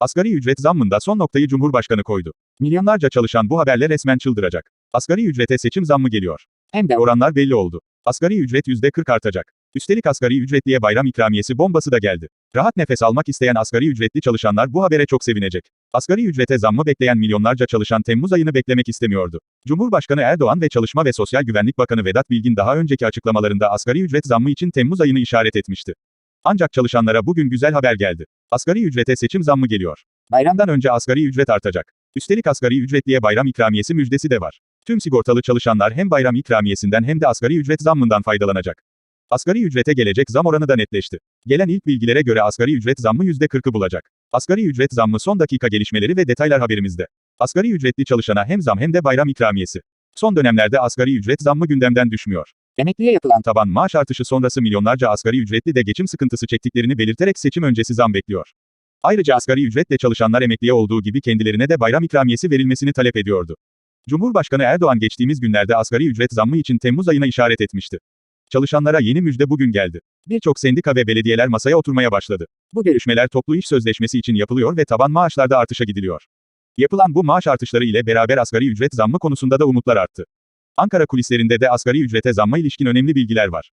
Asgari ücret zammında son noktayı Cumhurbaşkanı koydu. Milyonlarca çalışan bu haberle resmen çıldıracak. Asgari ücrete seçim zammı geliyor. Hem de oranlar belli oldu. Asgari ücret %40 artacak. Üstelik asgari ücretliye bayram ikramiyesi bombası da geldi. Rahat nefes almak isteyen asgari ücretli çalışanlar bu habere çok sevinecek. Asgari ücrete zammı bekleyen milyonlarca çalışan Temmuz ayını beklemek istemiyordu. Cumhurbaşkanı Erdoğan ve Çalışma ve Sosyal Güvenlik Bakanı Vedat Bilgin daha önceki açıklamalarında asgari ücret zammı için Temmuz ayını işaret etmişti. Ancak çalışanlara bugün güzel haber geldi. Asgari ücrete seçim zammı geliyor. Bayramdan önce asgari ücret artacak. Üstelik asgari ücretliye bayram ikramiyesi müjdesi de var. Tüm sigortalı çalışanlar hem bayram ikramiyesinden hem de asgari ücret zammından faydalanacak. Asgari ücrete gelecek zam oranı da netleşti. Gelen ilk bilgilere göre asgari ücret zammı %40'ı bulacak. Asgari ücret zammı son dakika gelişmeleri ve detaylar haberimizde. Asgari ücretli çalışana hem zam hem de bayram ikramiyesi. Son dönemlerde asgari ücret zammı gündemden düşmüyor. Emekliye yapılan taban maaş artışı sonrası milyonlarca asgari ücretli de geçim sıkıntısı çektiklerini belirterek seçim öncesi zam bekliyor. Ayrıca asgari ücretle çalışanlar emekliye olduğu gibi kendilerine de bayram ikramiyesi verilmesini talep ediyordu. Cumhurbaşkanı Erdoğan geçtiğimiz günlerde asgari ücret zammı için Temmuz ayına işaret etmişti. Çalışanlara yeni müjde bugün geldi. Birçok sendika ve belediyeler masaya oturmaya başladı. Bu görüşmeler toplu iş sözleşmesi için yapılıyor ve taban maaşlarda artışa gidiliyor. Yapılan bu maaş artışları ile beraber asgari ücret zammı konusunda da umutlar arttı. Ankara kulislerinde de asgari ücrete zamma ilişkin önemli bilgiler var.